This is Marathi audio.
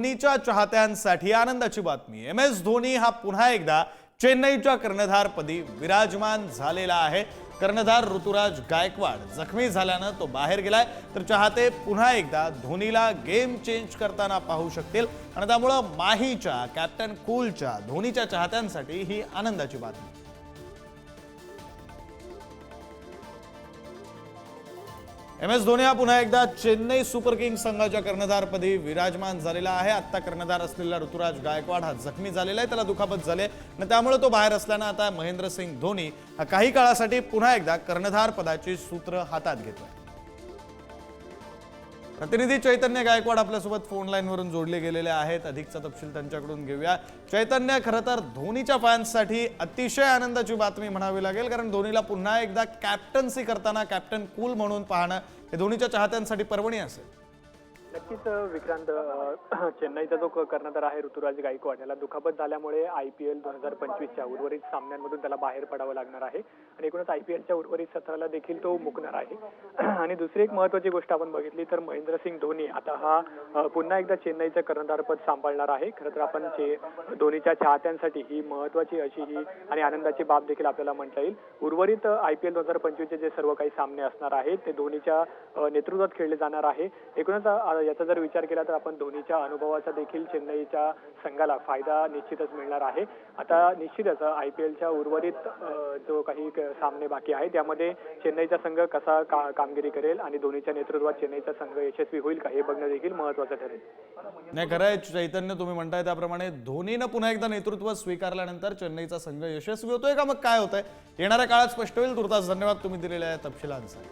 धोनीच्या चाहत्यांसाठी आनंदाची बातमी. एम एस धोनी हा पुन्हा एकदा चेन्नईच्या कर्णधारपदी विराजमान झालेला आहे. कर्णधार ऋतुराज गायकवाड जखमी झाल्यानं तो बाहेर गेलाय. तर चाहते पुन्हा एकदा धोनीला गेम चेंज करताना पाहू शकतील. आणि त्यामुळं माहीच्या कॅप्टन कूलच्या धोनीच्या चाहत्यांसाठी ही आनंदाची बातमी. एम एस धोनी हा पुन्हा एकदा चेन्नई सुपर किंग्स संघाच्या कर्णधारपदी विराजमान झालेला आहे. आत्ता कर्णधार असलेला ऋतुराज गायकवाड हा जखमी झालेला आहे त्याला दुखापत झाले आणि त्यामुळे तो बाहेर असल्यानं आता महेंद्रसिंग धोनी हा काही काळासाठी पुन्हा एकदा कर्णधार पदाची सूत्र हातात घेतोय. प्रतिनिधी चैतन्य गायकवाड आपल्यासोबत फोन लाईनवरून जोडले गेलेले आहेत. अधिकचा तपशील त्यांच्याकडून घेऊया. चैतन्य खरं तर धोनीच्या फॅन्ससाठी अतिशय आनंदाची बातमी म्हणावी लागेल कारण धोनीला पुन्हा एकदा कॅप्टन्सी करताना कॅप्टन कूल म्हणून पाहणं हे धोनीच्या चाहत्यांसाठी पर्वणी असेल. नक्कीच विक्रांत चेन्नईचा जो कर्णधार आहे ऋतुराज गायकवाड याला दुखापत झाल्यामुळे आय पी एल दोन हजार पंचवीसच्या उर्वरित सामन्यांमधून त्याला बाहेर पडावं लागणार आहे. आणि एकूणच आय पी एलच्या उर्वरित सत्राला देखील तो मुकणार आहे. आणि दुसरी एक महत्वाची गोष्ट आपण बघितली तर महेंद्रसिंग धोनी. आता हा पुन्हा एकदा चेन्नईचं कर्णधारपद सांभाळणार आहे. खरं तर आपण धोनीच्या चाहत्यांसाठी ही महत्वाची अशी ही आणि आनंदाची बाब देखील आपल्याला म्हणता येईल. उर्वरित आय पी एल दोन हजार पंचवीसचे जे सर्व काही सामने असणार आहेत ते धोनीच्या नेतृत्वात खेळले जाणार आहे. एकूणच याचा जर विचार केला तर आपण धोनीच्या अनुभवाचा देखील चेन्नईच्या संघाला फायदा निश्चितच मिळणार आहे. आता निश्चितच आय पी एलच्या उर्वरित जो काही सामने बाकी आहे त्यामध्ये चेन्नईचा संघ कसा का कामगिरी करेल आणि धोनीच्या नेतृत्वात चेन्नईचा संघ यशस्वी होईल का हे बघणं देखील महत्वाचं ठरेल. नाही खरं आहे चैतन्य तुम्ही म्हणताय त्याप्रमाणे धोनीनं पुन्हा एकदा नेतृत्व स्वीकारल्यानंतर चेन्नईचा संघ यशस्वी होतोय का मग काय होतंय? येणाऱ्या काळात स्पष्ट होईल. तुर्तास धन्यवाद तुम्ही दिलेल्या या तपशिलांसाठी.